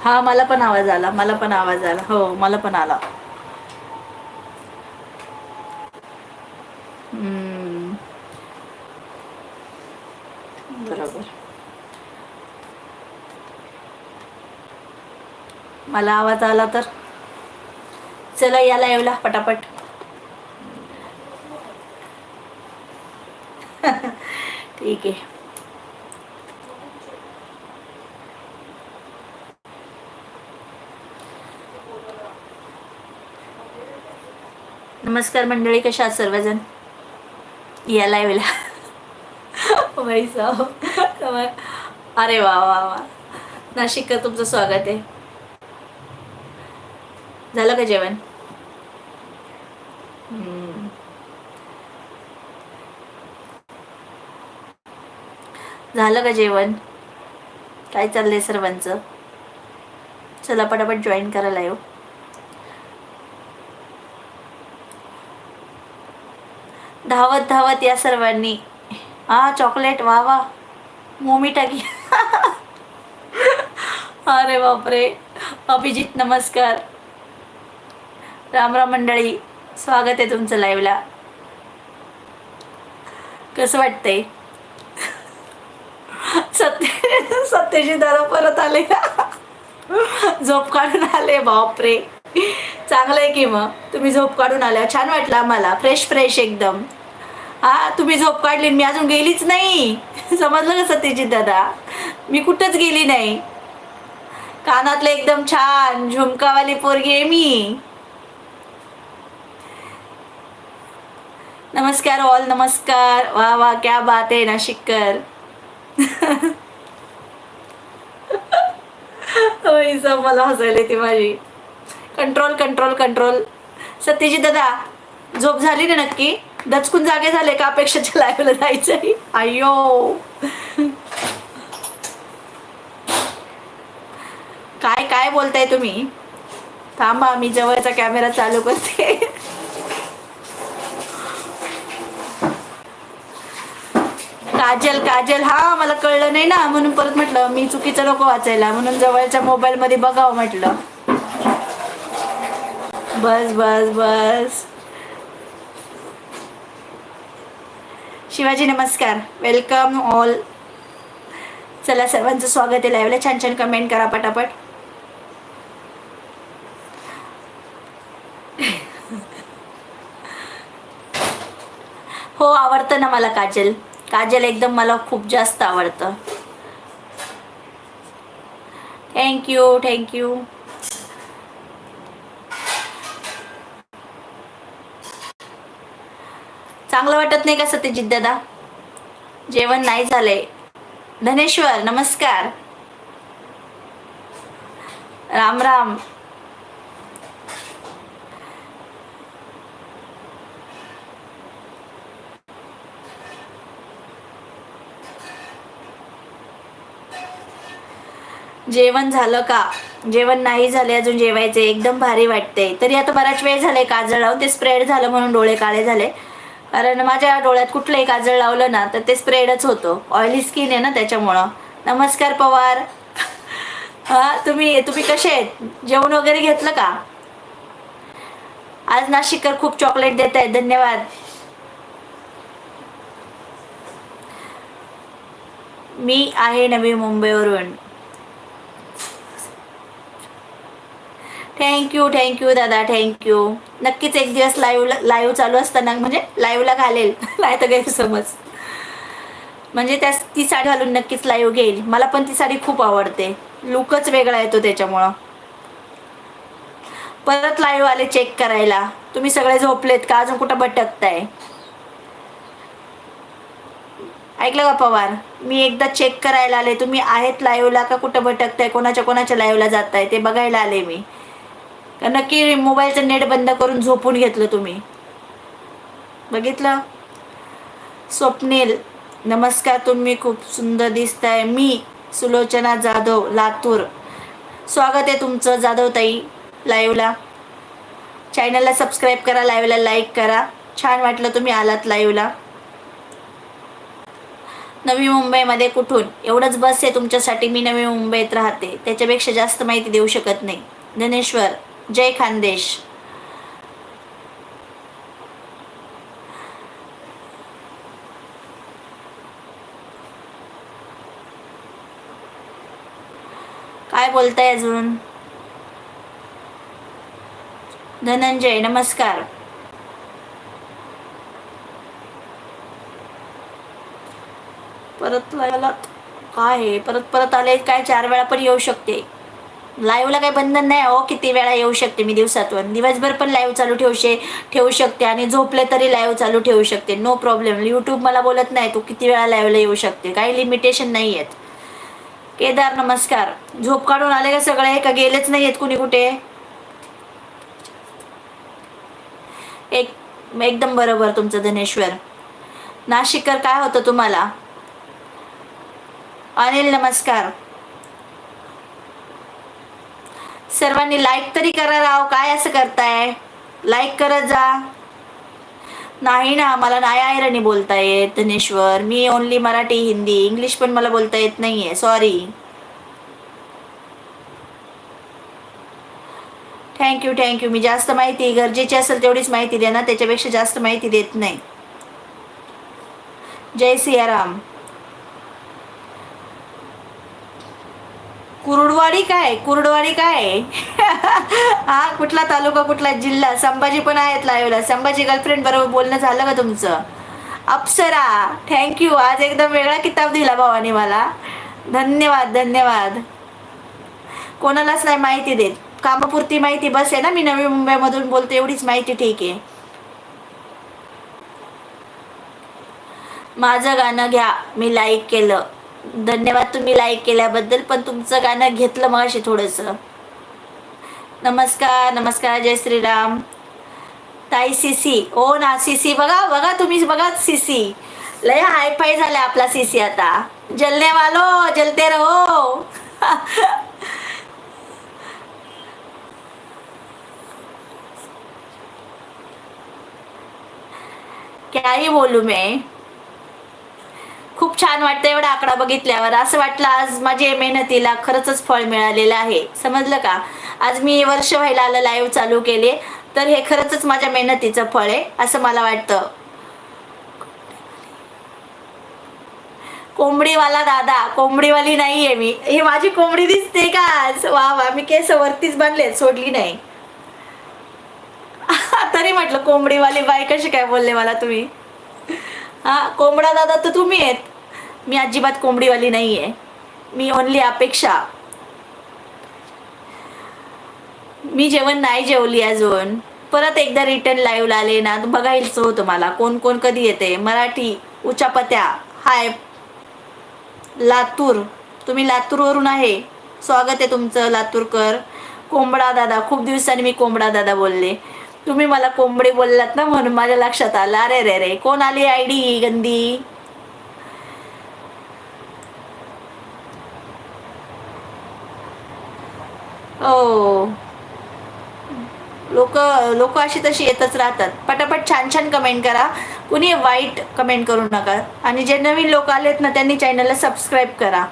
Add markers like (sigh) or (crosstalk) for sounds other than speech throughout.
हा मला पण आवाज आला मला पण आवाज आला. हो मला पण आला. हम्म. बरोबर. मला आवाज आला तर? चला याला येवला पटापट. (laughs) ठीक आहे. नमस्कार मंडळी कशा आहात सर्वजण? या लाईव्हला बाई साहब. अरे वा वा वा. नाशिक तुमचं स्वागत आहे. झालं का जेवण? झालं का जेवण? काय चाललंय सर्वांचं? चला पटापट जॉईन करायला येऊ. धावत धावत या सर्वांनी. हा चॉकलेट वा वा. मोमी टाकी (laughs) अरे बापरे. अभिजित नमस्कार. राम राम मंडळी स्वागत आहे तुमचं लाईव्हला कसं वाटतंय? (laughs) सत्य सत्यजी दादा परत आले. (laughs) झोप काढून आले बापरे. चांगलं आहे की मग? तुम्ही झोप काढून आल्या छान वाटलं आम्हाला. फ्रेश फ्रेश एकदम. हा तुम्ही झोप काढली मी अजून गेलीच नाही. (laughs) समजलं का सत्यजित दादा? मी कुठंच गेली नाही. कानातलं एकदम छान झुमकावाली पोरगी आहे मी. नमस्कार ऑल नमस्कार. वा वा क्या बात आहे नाशिककर. (laughs) मला हसायला ती माझी. कंट्रोल कंट्रोल कंट्रोल सत्यजित दादा झोप झाली ना नक्की? दचकून जागे झाले का अपेक्षाच्या लाईव्हला जायचंय? अय्यो. काय काय बोलताय तुम्ही? थांबा मी जवळचा कॅमेरा चालू करते. काजल काजल हा मला कळलं नाही ना म्हणून परत म्हटलं मी चुकीचं नको वाचायला म्हणून जवळच्या मोबाईल मध्ये बघावं म्हटलं. बस बस बस. शिवाजी नमस्कार. वेलकम ऑल चला सर्वांचं स्वागत आहे लाईव्हला छान छान कमेंट करा पटापट. हो आवडतं ना मला काजल. काजल एकदम मला खूप जास्त आवडतं. थँक्यू थँक्यू चांगलं वाटत नाही का सत्यजित दादा जेवण नाही झालंय. धनेश्वर नमस्कार. राम राम. जेवण झालं का? जेवण नाही झाले अजून जेवायचे. एकदम भारी वाटते तरी आता बराच वेळ झालाय काजळ लावून. ते स्प्रेड झालं म्हणून डोळे काळे झाले. कारण माझ्या डोळ्यात कुठलंही काजळ लावलं ना तर ते स्प्रेडच होतं. ऑइली स्किन आहे ना त्याच्यामुळं. नमस्कार पवार. (laughs) हा तुम्ही तुम्ही कसे आहेत? जेवण वगैरे घेतलं का? आज नाशिककर खूप चॉकलेट देत आहेत. धन्यवाद. मी आहे नवी मुंबईवरून. थँक्यू थँक्यू दादा थँक्यू नक्कीच एक दिवस लाईव्ह लाईव्ह चालू असताना म्हणजे लाईव्हला घालेल. (laughs) नाही तर गैरसमज. म्हणजे त्या ती साडी घालून नक्कीच लाईव्ह घेईल. मला पण ती साडी खूप आवडते. लुकच वेगळा येतो त्याच्यामुळं. परत लाईव्ह आले चेक करायला. तुम्ही सगळे झोपलेत का? अजून कुठं भटकताय? ऐकलं का पवार? मी एकदा चेक करायला आले. तुम्ही आहेत लाईव्हला का कुठं भटकताय? कोणाच्या कोणाच्या लाईव्हला जाताय? ते बघायला आले मी. का नक्की मोबाईलचं नेट बंद करून झोपून घेतलं तुम्ही. बघितलं? स्वप्नील नमस्कार तुम्ही खूप सुंदर दिसताय. मी सुलोचना जाधव लातूर. स्वागत आहे तुमचं जाधव ताई लाईव्हला चॅनलला सबस्क्राईब करा लाईव्हला लाईक करा. छान वाटलं तुम्ही आलात लाईव्हला नवी मुंबईमध्ये कुठून? एवढंच बस आहे तुमच्यासाठी मी नवी मुंबईत राहते. त्याच्यापेक्षा जास्त माहिती देऊ शकत नाही. धनेश्वर जय खानदेश. काय बोलताय अजून? धनंजय नमस्कार. परत काय आहे? परत परत आले काय? चार वेळा पण येऊ शकते. लाईव्हला काही बंधन नाही. हो किती वेळा येऊ शकते मी दिवसातून. दिवसभर पण लाईव्ह चालू ठेवू शे ठेवू शकते आणि झोपले तरी लाईव्ह चालू ठेवू शकते. नो प्रॉब्लेम यूट्यूब मला बोलत नाही तू किती वेळा लाईव्हला येऊ शकते? काही लिमिटेशन नाही आहेत केदार नमस्कार. झोप काढून आले का सगळे? का गेलेच नाही आहेत कुणी कुठे? एक एकदम बरोबर तुमचं धनेश्वर. नाशिककर काय होतं तुम्हाला? अनिल नमस्कार. सर्वांनी लाईक तरी करा राव. काय असं करताय? लाईक करत जा. नाही ना मला नाही आयरणी बोलता येत धनेश्वर मी ओनली मराठी हिंदी इंग्लिश पण मला बोलता येत नाहीये. सॉरी थँक्यू थँक्यू मी जास्त माहिती गरजेची असेल तेवढीच माहिती दे ना त्याच्यापेक्षा जास्त माहिती देत नाही. जय सियाराम. कुरुडवाडी काय? कुरुडवाडी काय? (laughs) हा कुठला तालुका कुठला जिल्हा? संभाजी पण आहेत लाईव्हला संभाजी गर्लफ्रेंड बरोबर बोलणं झालं का तुमचं? अप्सरा थँक्यू आज एकदम वेगळा किताब दिला भावाने मला. धन्यवाद धन्यवाद. कोणालाच नाही माहिती देत. कामापुरती माहिती बस आहे ना मी नवी मुंबईमधून बोलते एवढीच माहिती ठीक आहे. माझं गाणं घ्या. मी लाईक केलं. धन्यवाद तुम्ही लाईक केल्याबद्दल पण तुमचं गाणं घेतलं मग असे थोडंसं. नमस्कार नमस्कार जय श्रीराम. ताई सीसी हो ना सीसी बघा बघा तुम्ही बघा सीसी लय हाय फाय झाला आपला सीसी आता. जलने वालो जलते रहो. (laughs) क्या ही बोलू मैं? खूप छान वाटतं एवढा आकडा बघितल्यावर. असं वाटलं आज माझ्या मेहनतीला खरंच फळ मिळालेलं आहे. समजलं का? आज मी वर्ष व्हायला आलं लाईव्ह चालू केले तर हे खरंच माझ्या मेहनतीचं फळ आहे असं मला वाटतं. कोंबडीवाला दादा कोंबडीवाली नाहीये मी. हे माझी कोंबडी दिसते का? आज वा वा मी केस वरतीच बांधले सोडली नाही. (laughs) तरी म्हटलं कोंबडीवाली बाई कशी काय बोलले मला तुम्ही? हा कोंबडा दादा तर तुम्ही आहेत. मी अजिबात कोंबडीवाली नाही आहे मी ओनली अपेक्षा. मी जेवण नाही जेवली अजून. परत एकदा रिटर्न लाईव्हला आले ना बघायचं होतं मला कोण कोण कधी येते? मराठी उचापत्या. हाय. लातूर. तुम्ही लातूरवरून आहे. स्वागत आहे तुमचं लातूरकर. कोंबडा दादा. खूप दिवसांनी मी कोंबडा दादा बोलले. तुम्ही मला कोंबडी बोललात ना म्हणून माझ्या लक्षात आलं. अरे रे रे. कोण आली आय डी गंदी? ओ लोक लोक अशी तशी येतच राहतात. पटापट छान छान कमेंट करा. कुणी वाईट कमेंट करू नका. आणि जे नवीन लोक आलेत ना त्यांनी चॅनलला सबस्क्राईब करा.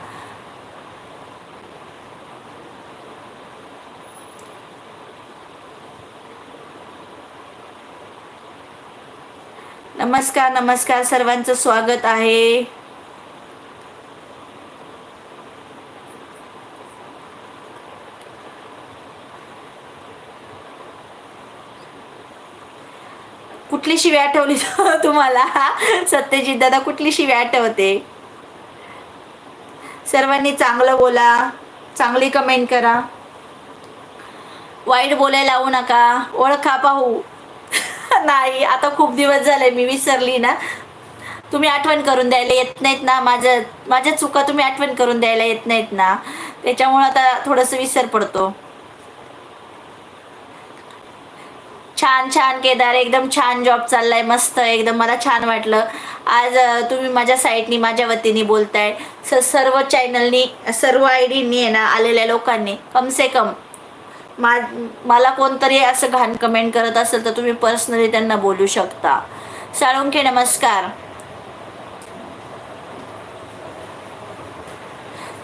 नमस्कार नमस्कार. सर्वांचं स्वागत आहे. कुठली शिवी आठवली (laughs) तुम्हाला? सत्यजित दादा कुठली शिवी आठवते? सर्वांनी चांगलं बोला. चांगली कमेंट करा. वाईट बोलायला लावू नका. ओळखा पाहू. (laughs) नाही आता खूप दिवस झाले मी विसरली ना. तुम्ही आठवण करून द्यायला येत नाहीत ना. माझ्या माझ्या चुका तुम्ही आठवण करून द्यायला येत नाहीत ना. त्याच्यामुळं आता थोडंसं विसर पडतो. छान छान केदार एकदम छान जॉब चाललाय मस्त एकदम मला छान वाटलं. आज तुम्ही माझ्या साईडनी माझ्या वतीने बोलताय. स सर्व चॅनलनी सर्व आय डीनी आहे ना आलेल्या लोकांनी कमसे कम. मा मला कोणतरी असं घाण कमेंट करत असेल तर तुम्ही पर्सनली त्यांना बोलू शकता. साळुंखे नमस्कार.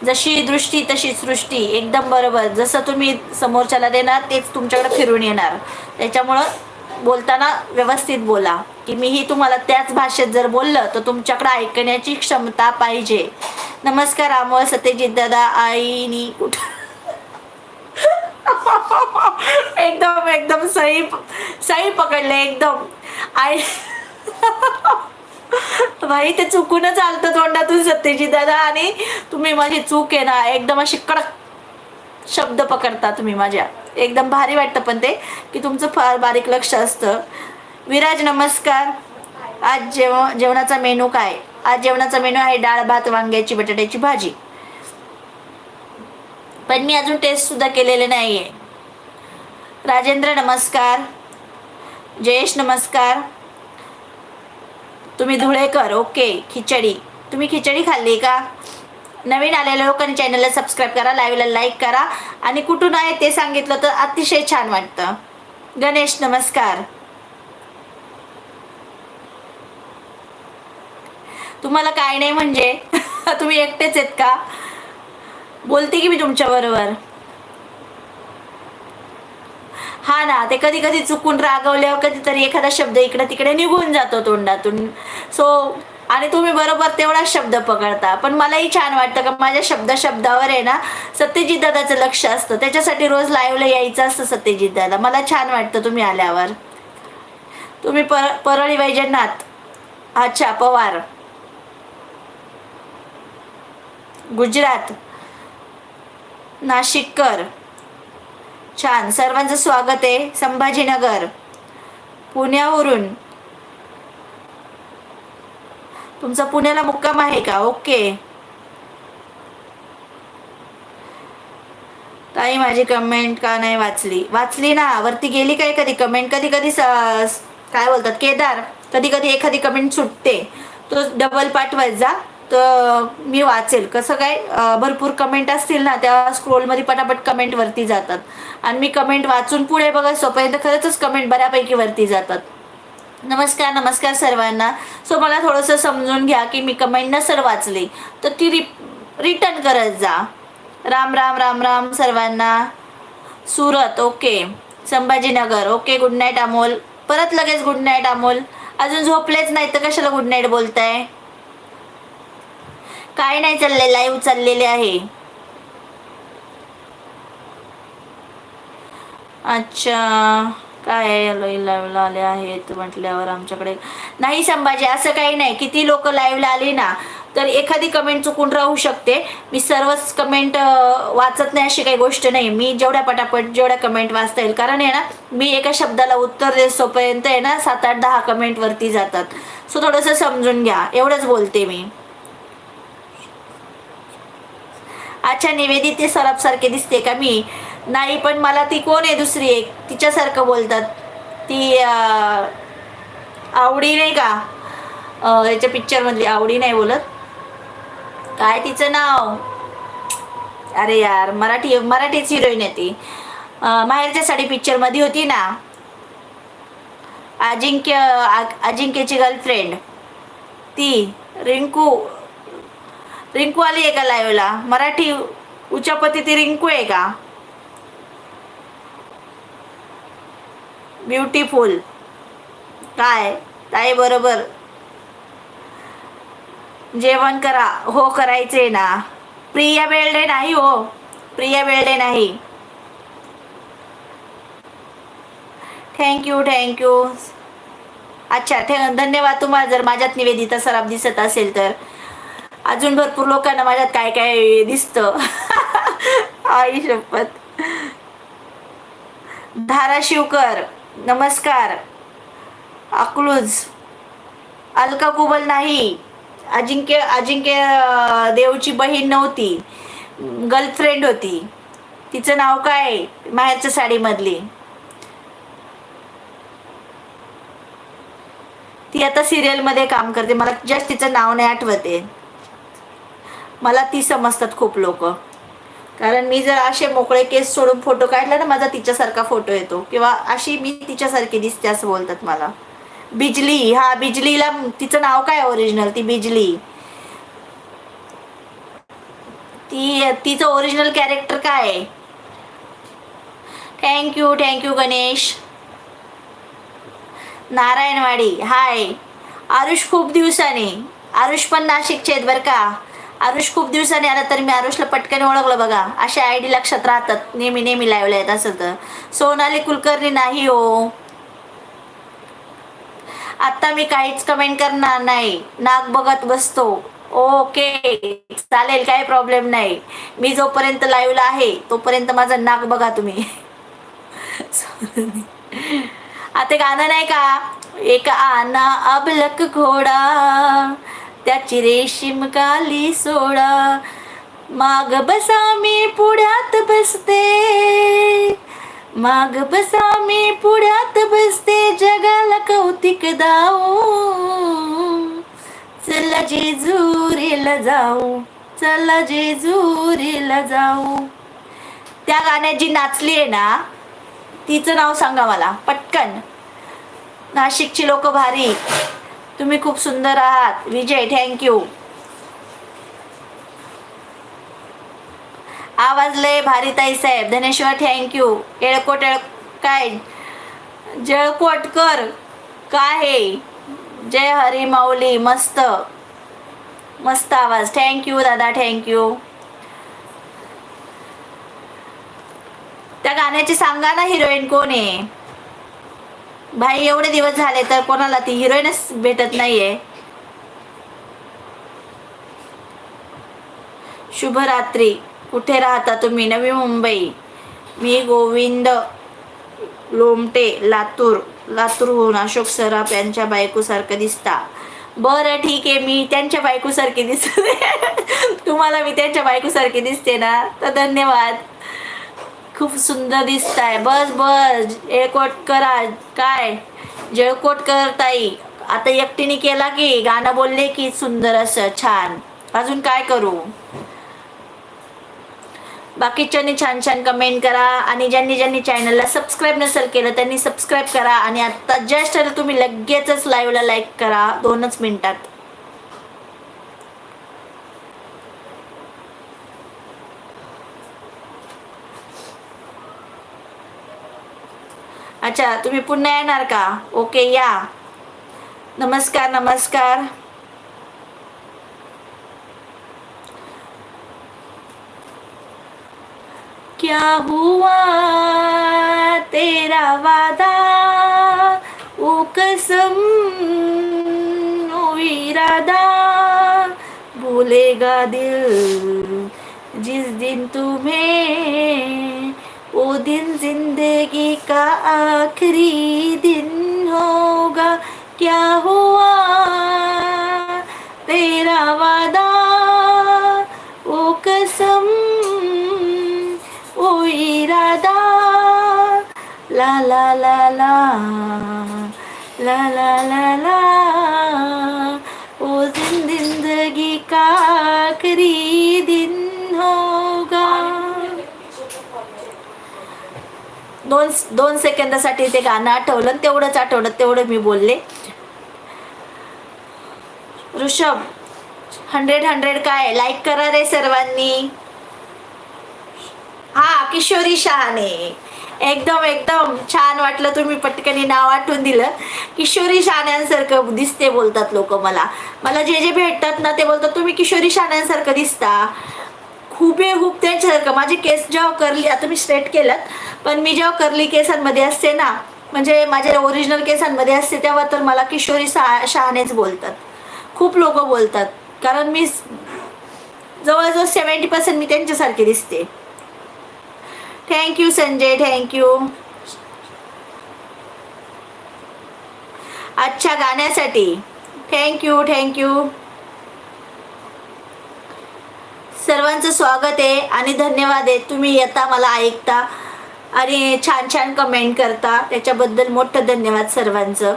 जशी दृष्टी तशी सृष्टी. एकदम बरोबर. जसं तुम्ही समोरच्याला देणार तेच तुमच्याकडे फिरून येणार. त्याच्यामुळं बोलताना व्यवस्थित बोला. की मीही तुम्हाला त्याच भाषेत जर बोललं तर तुमच्याकडे ऐकण्याची क्षमता पाहिजे. नमस्कार अमोल सत्यजित दादा आईनी कुठं? एकदम एकदम सही सही पकडले एकदम. आई भाई ते चुकूनच आलतं तोंडातून सत्यजित दादा आणि तुम्ही माझी चूक आहे ना एकदम अशी कडक शब्द पकडता तुम्ही माझ्या. एकदम भारी वाटतं पण ते की तुमचं फार बारीक लक्ष असतं. विराज नमस्कार. आज जेव जेवणाचा मेनू काय? आज जेवणाचा मेनू आहे डाळ भात वांग्याची बटाट्याची भाजी. पण मी अजून टेस्ट सुद्धा केलेले नाही आहे राजेंद्र नमस्कार. जयेश नमस्कार. तुम्ही धुळेकर ओके. खिचडी. तुम्ही खिचडी खाल्ली का? नवीन आलेल्या लोकांनी चॅनलला सबस्क्राईब करा लाईव्हला लाईक करा. आणि कुठून आहे ते सांगितलं तर अतिशय छान वाटतं. गणेश नमस्कार. तुम्हाला काय नाही म्हणजे? (laughs) तुम्ही एकटेच आहेत का? बोलते की मी तुमच्या बरोबर? हा ना ते कधी कधी चुकून रागवल्यावर कधीतरी एखादा शब्द इकडे तिकडे निघून जातो तोंडातून. सो आणि तुम्ही बरोबर तेवढाच शब्द पकडता. पण मलाही छान वाटतं का माझ्या शब्द शब्दावर आहे ना सत्यजित दादाचं लक्ष असतं. त्याच्यासाठी रोज लाईव्हला यायचं असतं सत्यजित दादा. मला छान वाटतं तुम्ही आल्यावर. तुम्ही पर परळी वैजनाथ. अच्छा पवार. गुजरात. नाशिककर. छान. सर्वांचं स्वागत आहे संभाजीनगर. पुण्यावरून. तुमचा पुण्याला मुक्काम आहे का? ओके. ताई माझी कमेंट का नाही वाचली? वाचली ना. वरती गेली काय कधी कमेंट कधी कधी काय बोलतात? केदार. कधी कधी एखादी कमेंट सुटते. तो डबल पाठवायचा जा. तर मी वाचेल. कसं काय भरपूर कमेंट असतील ना त्या स्क्रोलमध्ये पटापट कमेंटवरती जातात. आणि मी कमेंट वाचून पुढे बघा सोपर्यंत खरंच कमेंट बऱ्यापैकी वरती जातात. नमस्कार नमस्कार सर्वांना. सो मला थोडंसं समजून घ्या की मी कमेंट नसर वाचली तर ती रि रिटर्न करत जा. राम राम राम राम सर्वांना. Surat okay. Sambhajinagar okay good night Amol. परत लगेच गुड नाईट अमोल. अजून झोपलेच नाही तर कशाला गुड नाईट बोलताय? काय नाही चाललंय लाईव्ह चाललेले आहे. अच्छा काय लाईव्हला आले आहेत म्हटल्यावर आमच्याकडे. नाही संभाजी असं काही नाही. किती लोक लाईव्हला आली ना तर एखादी कमेंट चुकून राहू शकते. मी सर्वच कमेंट वाचत नाही अशी काही गोष्ट नाही. मी जेवढ्या पटापट जेवढ्या कमेंट वाचता येईल. कारण आहे ना मी एका शब्दाला उत्तर देसोपर्यंत आहे ना सात आठ दहा कमेंटवरती जातात. सो थोडंसं समजून घ्या. एवढंच बोलते मी. अच्छा निवेदित सराफ दिसते का मी? नाही पण मला ती कोण आहे दुसरी एक? तिच्यासारखं बोलतात. ती आवडी नाही का? याच्या पिक्चरमधली आवडी नाही बोलत. काय तिचं नाव? अरे यार मराठी मराठीच हिरोईन आहे ती. माहेरच्या साडी पिक्चरमध्ये होती ना? अजिंक्य आ- अजिंक्यची गर्लफ्रेंड ती रिंकू रिंकू आली आहे का लाईव्हला मराठी उच्चापती ती रिंकू आहे का? ब्युटिफुल काय? ताई बरोबर. जेवण करा. हो करायचे ना. प्रिया बेल्डे नाही हो. प्रिया बेल्डे नाही. थँक्यू थँक्यू अच्छा थे धन्यवाद तुम्हाला. जर माझ्यात निवेदिता सराफ दिसत असेल तर. अजून भरपूर लोकांना माझ्यात काय काय दिसतं. (laughs) आई शपथ. धाराशिवकर नमस्कार. अकलूज. अलका कुबल नाही. अजिंक्य अजिंक्य देवची बहीण नव्हती. गर्लफ्रेंड होती. तिचं नाव काय? माहेरच्या साडीमधली. ती आता सिरियलमध्ये काम करते. मला जस्ट तिचं नाव नाही आठवते मला ती समजतात खूप लोक. कारण मी जर असे मोकळे केस सोडून फोटो काढला ना माझा तिच्यासारखा फोटो येतो. किंवा अशी मी तिच्यासारखी दिसते असं बोलतात मला. बिजली हा बिजलीला तिचं नाव काय ओरिजिनल ती बिजली. ती तिचं ओरिजिनल कॅरेक्टर काय? आहे thank you thank you Ganesh. Narayanwadi hi Arush खूप दिवसाने. आरुष पण नाशिकचे आहेत बरं का. आरुष खूप दिवसाने आला तर मी आरुषला पटकन ओळखलं बघा. अशा आय डी लक्षात राहतात. नेहमी नेहमी लावल्या आहेत असं तर. सोनाली कुलकर्णी नाही हो. आता मी काहीच कमेंट करणार नाही. नाक बघत बसतो. ओके चालेल काही प्रॉब्लेम नाही. मी जोपर्यंत लाईव्हला आहे तोपर्यंत माझं नाक बघा तुम्ही. (laughs) आता गाणं नाही का? एक आना अबलक घोडा. त्याची रेशीम काली सोडा माग बसा मी पुढ्यात बसते. माग बसा मी पुढ्यात बसते. जगाला कौतिक दाऊ. चला जेजुरीला जाऊ. चला जेजुरीला जाऊ. त्या गाण्यात जी नाचली आहे ना तिचं नाव सांगा मला. पटकन. नाशिकची लोक भारी. तुम्ही खूप सुंदर आहात. विजय थँक्यू आवाज लय भारी ताई साहेब. धनेश्वर थँक्यू येळकोट येळ काय? जळकोटकर काय हे? जय हरी माऊली. मस्त. मस्त आवाज. थँक्यू दादा थँक्यू त्या गाण्याची सांगा ना हिरोईन कोण आहे? भाई एवढे दिवस झाले तर कोणाला ती हिरोईनच भेटत नाहीये. शुभरात्री कुठे राहता तुम्ही? नवी मुंबई. मी गोविंद लोमटे लातूर. लातूरहून अशोक सराफ यांच्या बायकोसारखं दिसता. बरं ठीक आहे मी त्यांच्या बायकोसारखी दिसते. (laughs) तुम्हाला मी त्यांच्या बायकोसारखी दिसते ना? तर धन्यवाद. खूप सुंदर दिसताय. बस बस. येळकोट करा काय? जळकोट कर ताई आता एकटीने केला की गाणं बोलले की सुंदर असं छान. अजून काय करू? बाकीच्यांनी छान छान कमेंट करा आणि ज्यांनी ज्यांनी चॅनलला सबस्क्राईब नसेल केलं त्यांनी सबस्क्राईब करा आणि आता जस्ट तुम्ही लगेचच लाईव्हला लाईक करा. दोनच मिनिटात. अच्छा तुम्ही पुन्हा येणार का? ओके या. नमस्कार नमस्कार. क्या हुआ तेरा वादा? वो कसम वो इरादा। भूलेगा दिल जिस दिन तुम्हें वो दिन जिंदगी का आखिरी दिन होगा? क्या हुआ? तेरा वादा? वो कसम वो इरादा? ला ला ला ला ला ला ला ला वो दिन जिंदगी का दोन दोन सेकंदासाठी ते गाणं आठवलं तेवढंच आठवलं तेवढं मी बोलले. ऋषभ हंड्रेड हंड्रेड काय? लाईक करा रे सर्वांनी. हा किशोरी शहाणे. एकदम एकदम छान वाटलं तुम्ही पटकनी नाव आठवून दिलं. किशोरी शहाण्यांसारखं दिसते बोलतात लोक मला. मला जे जे भेटतात ना ते बोलतात तुम्ही किशोरी शहाण्यांसारखं दिसता. हुबेहूब त्यांच्यासारखं. माझे केस जेव्हा करली आता मी स्ट्रेट केलं पण मी जेव्हा करली केसांमध्ये असते ना म्हणजे माझ्या ओरिजिनल केसांमध्ये असते तेव्हा तर मला किशोरी सा शहाणेच बोलतात. खूप लोक बोलतात. कारण मी जवळजवळ सेवन्टी पर्सेंट मी त्यांच्यासारखी दिसते. थँक्यू संजय थँक्यू अच्छा गाण्यासाठी. थँक्यू थँक्यू सर्वांचं स्वागत आहे आणि धन्यवाद आहे. तुम्ही येता मला ऐकता आणि छान छान कमेंट करता. त्याच्याबद्दल मोठं धन्यवाद सर्वांचं.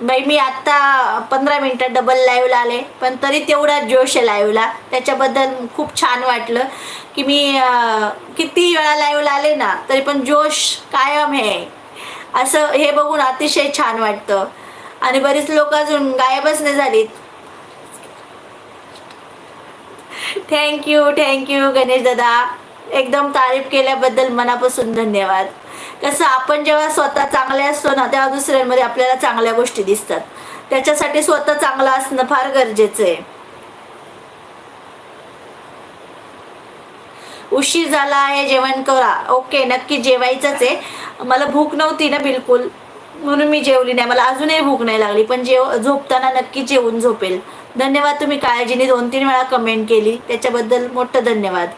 बाई मी आत्ता पंधरा मिनटं डबल लाईव्हला आले पण तरी तेवढा जोश आहे लाईव्हला त्याच्याबद्दल खूप छान वाटलं की मी किती वेळा लाईव्हला आले ना तरी पण जोश कायम आहे. असं हे बघून अतिशय छान वाटतं. आणि बरीच लोक अजून गायबच नाही झालीत. थँक्यू थँक्यू गणेश दादा. एकदम तारीफ केल्याबद्दल मनापासून धन्यवाद. कसं आपण जेव्हा स्वतः चांगले असतो ना तेव्हा दुसऱ्यांमध्ये आपल्याला चांगल्या गोष्टी दिसतात. त्याच्यासाठी स्वतः चांगलं असणं फार गरजेचं आहे. उशीर झाला आहे जेवण करा. ओके नक्की जेवायचंच आहे. मला भूक नव्हती ना बिलकुल. म्हणून मी जेवली नाही. मला अजूनही भूक नाही लागली. पण जेव झोपताना नक्की जेवून झोपेल. धन्यवाद तुम्ही काळजीने दोन तीन वेळा कमेंट केली. त्याच्याबद्दल मोठं धन्यवाद.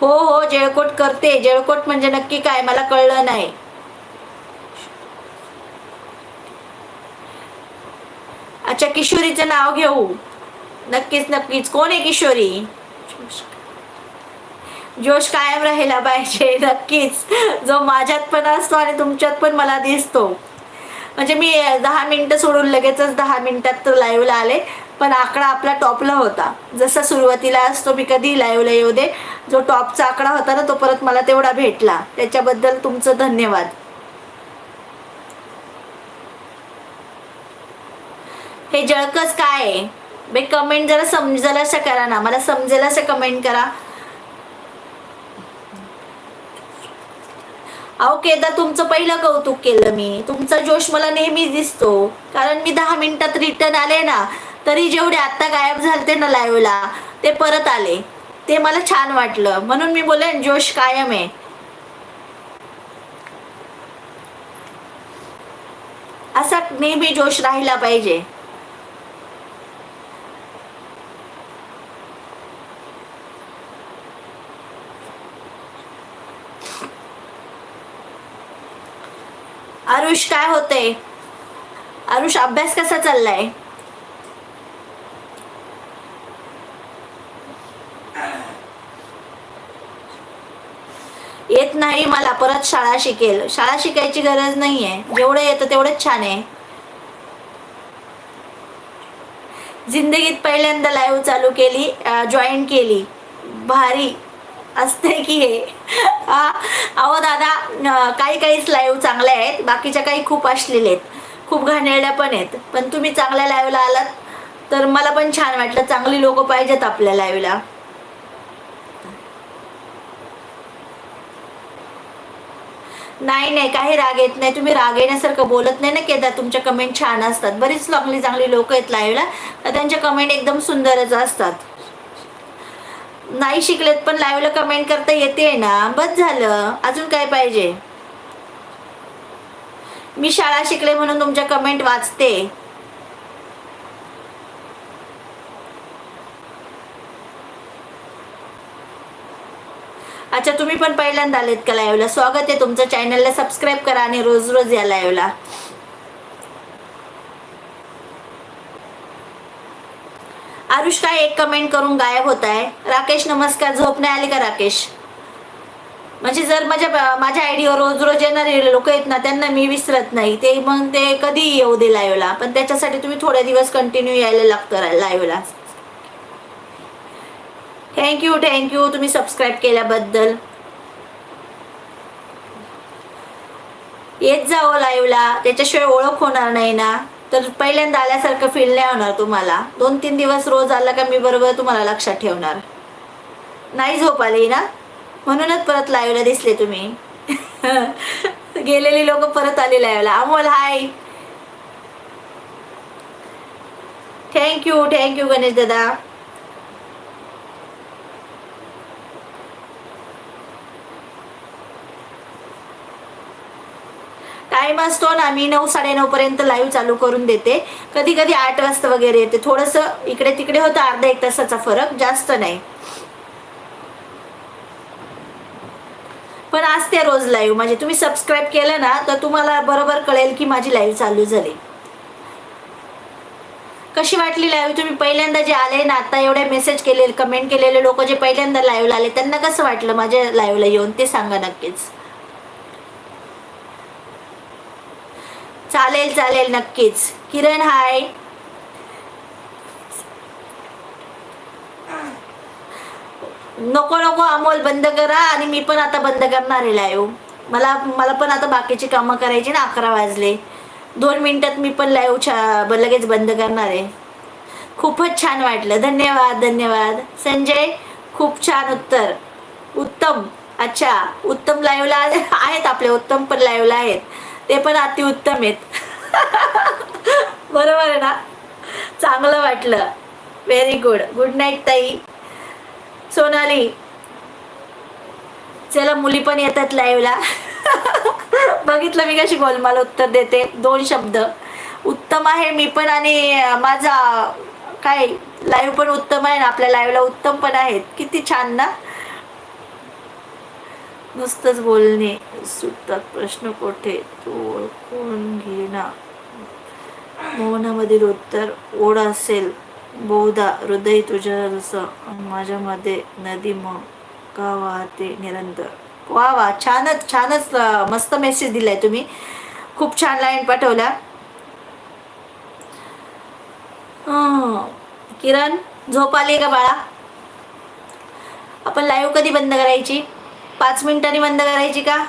हो हो जेळकोट करते. जेळकोट म्हणजे नक्की काय? मला कळलं नाही. अच्छा किशोरीचं नाव घेऊ. नक्कीच नक्कीच. कोण आहे किशोरी? जोश कायम राहिला पाहिजे. नक्कीच. जो माझ्यात पण असतो आणि तुमच्यात पण मला दिसतो. म्हणजे मी दहा मिनटं सोडून लगेचच दहा मिनिटात लाईव्हला आले. पण आकडा आपला टॉपला होता. जसा सुरुवातीला असतो मी कधी लाईव्हला येऊ दे. जो टॉपचा आकडा होता ना तो परत मला तेवढा भेटला. त्याच्याबद्दल तुमचं धन्यवाद. हे जळकच काय आहे? बे कमेंट जरा समजेल असं करा ना. मला समजेल असं कमेंट करा. अहो केदार तुमचं पहिलं कौतुक केलं मी. तुमचा जोश मला नेहमीच दिसतो. कारण मी दहा मिनिटात रिटर्न आले ना तरी जेवढे आत्ता गायब झालते ना लाईव्हला ते परत आले. ते मला छान वाटलं. म्हणून मी बोले जोश कायम आहे. असा नेहमी जोश राहिला पाहिजे. आरुष काय होतंय? आरुष अभ्यास कसा चाललाय? येत नाही मला परत शाळा शिकेल. शाळा शिकायची गरज नाहीये. जेवढं येतं तेवढंच छान आहे. जिंदगीत पहिल्यांदा लाईव्ह चालू केली जॉईन केली. भारी. असते की हे. अहो दादा काही काहीच लाईव्ह चांगल्या आहेत. बाकीच्या काही खूप असलेले आहेत. खूप घाणेरड्या पण आहेत. पण तुम्ही चांगल्या लाईव्हला आलात तर मला पण छान वाटलं. चांगली लोक पाहिजेत आपल्या लाईव्हला नाही नाही काही राग येत नाही. तुम्ही राग येण्यासारखं बोलत नाही ना केदार. तुमच्या कमेंट छान असतात. बरीच चांगली चांगली लोक आहेत लाईव्हला तर त्यांच्या कमेंट एकदम सुंदरच असतात. नाही शिकलेत पण लाईव्हला कमेंट करता येते ना. बस झालं. अजून काय पाहिजे? मी शाळा शिकले म्हणून तुमच्या कमेंट वाचते. अच्छा तुम्ही पण पहिल्यांदा आलेत का लाईव्हला स्वागत आहे तुमचं चॅनलला सबस्क्राईब करा आणि रोज रोज या लाईव्हला आरुष काय एक कमेंट करून गायब होत आहे. राकेश नमस्कार. झोप नाही आली का राकेश? म्हणजे जर माझ्या माझ्या आयडीवर रोज रोज येणारे लोक आहेत ना त्यांना मी विसरत नाही. ते मग ते कधी येऊ दे लाईव्हला पण त्याच्यासाठी तुम्ही थोडे दिवस कंटिन्यू यायला लागतं लाईव्हला थँक्यू थँक्यू तुम्ही सबस्क्राईब केल्याबद्दल. येत जावं लाईव्हला त्याच्याशिवाय ओळख होणार नाही ना. तर पहिल्यांदा आल्यासारखं फील नाही होणार तुम्हाला. दोन तीन दिवस रोज आला का मी बरोबर तुम्हाला लक्षात ठेवणार. नाही झोप आली ना? म्हणूनच परत लाईव्हला दिसले तुम्ही. (laughs) गेलेली लोक परत आले लाईव्हला Amol hi thank you thank you Ganesh दादा. टाइम असतो ना मी नऊ साडेनऊ पर्यंत लाईव्ह चालू करून देते. कधी कधी आठ वाजता वगैरे येते. थोडंसं इकडे तिकडे होतं अर्धा एक तासाचा फरक जास्त नाही. पण असते रोज लाईव्ह म्हणजे तुम्ही सबस्क्राईब केलं ना तर तुम्हाला बरोबर कळेल की माझी लाईव्ह चालू झाली. कशी वाटली लाईव्ह तुम्ही पहिल्यांदा जे आले ना आता एवढे मेसेज केले कमेंट केलेले लोक जे पहिल्यांदा लाईव्हला आले त्यांना कसं वाटलं माझ्या लाईव्हला येऊन? ते सांगा नक्कीच. चालेल चालेल नक्कीच. किरण हाय नको नको अमोल बंद करा आणि मी पण आता बंद करणार आहे लाईव्ह मला मला पण आता बाकीची कामं करायची ना अकरा वाजले. दोन मिनिटात मी पण लाईव्ह छा लगेच बंद करणार आहे. खूपच छान वाटलं. धन्यवाद धन्यवाद. संजय खूप छान उत्तर. उत्तम. अच्छा उत्तम लाईव्हला आहेत आपले. उत्तम पण लाईव्हला आहेत. ते पण अतिउत्तम आहेत. (laughs) बरोबर आहे ना? चांगलं वाटलं. व्हेरी गुड गुड नाईट ताई. सोनाली चला मुली पण येतात लाईव्हला (laughs) बघितलं मी कशी गोलमाल उत्तर देते. दोन शब्द. उत्तम आहे मी पण आणि माझा काय लाईव्ह पण उत्तम आहे ना? आपल्या लाईव्हला उत्तम पण आहेत. किती छान ना? नुसतंच बोलणे. सुटतात प्रश्न कोठे? तो ओळखून घेणार मौनामधील उत्तर ओढ असेल. बहुधा हृदय तुझ्या जसं माझ्यामध्ये नदी मग का वाहते निरंतर. वा वा छानच छानच मस्त मेसेज दिलाय तुम्ही. खूप छान लाईन पाठवल्या किरण झोप आली का बाळा? आपण लाईव्ह कधी बंद करायची? पाच मिनिटांनी बंद करायची का?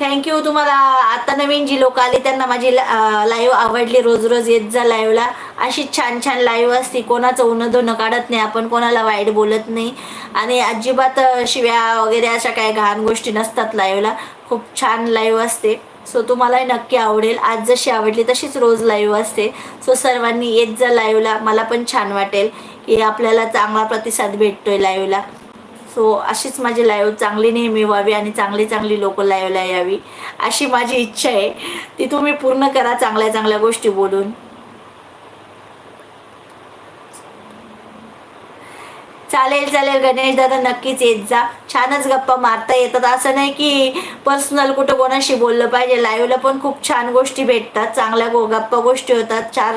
थँक्यू तुम्हाला. आता नवीन जी लोक आली त्यांना माझी लाईव्ह आवडली. रोज रोज येत जा लाईव्हला अशी छान छान लाईव्ह असती. कोणाचं उन्ह धुणं काढत नाही आपण. कोणाला वाईट बोलत नाही. आणि अजिबात शिव्या वगैरे अशा काही घाण गोष्टी नसतात लाईव्हला खूप छान लाईव्ह असते. सो तुम्हालाही नक्की आवडेल. आज जशी आवडली तशीच रोज लाईव्ह असते. सो सर्वांनी येत जा लाईव्हला मला पण छान वाटेल. की आपल्याला चांगला प्रतिसाद भेटतोय लाईव्हला सो अशीच माझी लाईव्ह चांगली नेहमी व्हावी आणि चांगली चांगली लोक लाईव्हला यावी. अशी माझी इच्छा आहे. ती तुम्ही पूर्ण करा चांगल्या चांगल्या गोष्टी बोलून. चालेल चालेल गणेश दादा नक्कीच येत जा. छानच गप्पा मारता येतात. असं नाही की पर्सनल कुठं कोणाशी बोललं पाहिजे. लाईव्हला पण खूप छान गोष्टी भेटतात. चांगल्या गो गप्पा गोष्टी होतात. चार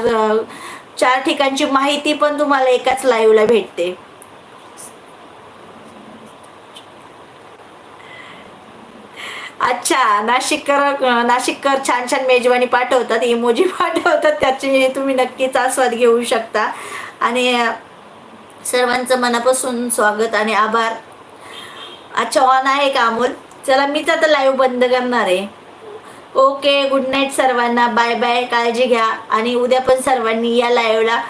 चार ठिकाणची माहिती पण तुम्हाला एकाच लाईव्हला भेटते. अच्छा नाशिककर नाशिककर छान छान मेजवानी पाठवतात. इमोजी (laughs) पाठवतात. त्याचे तुम्ही नक्कीच आस्वाद घेऊ शकता. आणि सर्वांचं मनापासून स्वागत आणि आभार. अच्छा ऑन आहे का अमोल? चला मीच आता लाईव्ह बंद करणार आहे. ओके गुड नाईट सर्वांना. बाय बाय काळजी घ्या. आणि उद्या पण सर्वांनी या लाईव्हला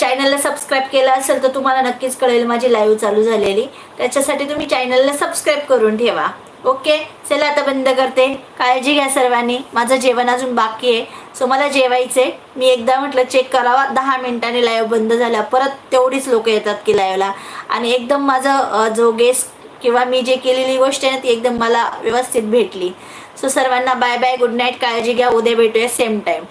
चॅनलला सबस्क्राईब केलं असेल तर तुम्हाला नक्कीच कळेल माझी लाईव्ह चालू झालेली. त्याच्यासाठी तुम्ही चॅनलला सबस्क्राईब करून ठेवा. ओके चला आता बंद करते. काळजी घ्या सर्वांनी. माझं जेवण अजून बाकी आहे. सो मला जेवायचे मी एकदा म्हटलं चेक करावा. दहा मिनिटांनी लाईव्ह बंद झाला. परत तेवढीच लोक येतात की लाईव्हला आणि एकदम माझं जो गेस्ट किंवा मी जे केलेली गोष्ट आहे ना ती एकदम मला व्यवस्थित भेटली. सो सर्वांना बाय बाय गुड नाईट काळजी घ्या. उद्या भेटूया सेम टाईम